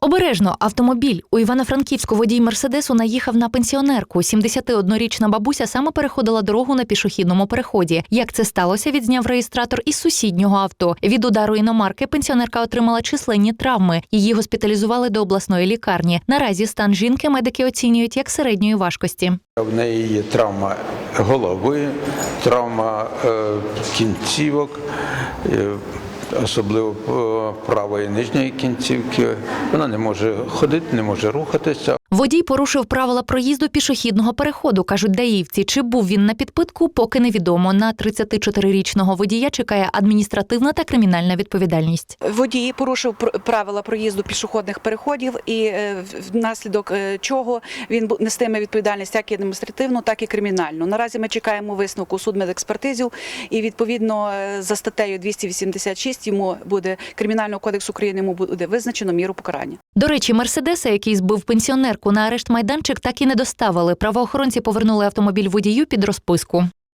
Обережно автомобіль у Івано-Франківську водій мерседесу наїхав на пенсіонерку. 71-річна бабуся саме переходила дорогу на пішохідному переході. Як це сталося, відзняв реєстратор із сусіднього авто. Від удару іномарки пенсіонерка отримала численні травми. Її госпіталізували до обласної лікарні. Наразі стан жінки медики оцінюють як середньої важкості. В неї є травма голови, травма е, кінцівок, е, особливо е, правої нижньої кінцівки. Вона не може ходити, не може рухатися. Водій порушив правила проїзду пішохідного переходу, кажуть даївці. Чи був він на підпитку, поки невідомо. На 34-річного водія чекає адміністративна та кримінальна відповідальність. Водій порушив пр- правила проїзду пішохідних переходів, і е, внаслідок е, чого він нестиме відповідальність як і адміністративну, так і кримінальну. Наразі ми чекаємо висновку судмедекспертизів, і відповідно е, за статтею 286 йому буде кримінального кодексу України йому буде визначено міру покарання. До речі, мерседеса, який збив пенсіонерку на арешт майданчик, так і не доставили. Правоохоронці повернули автомобіль водію під розписку.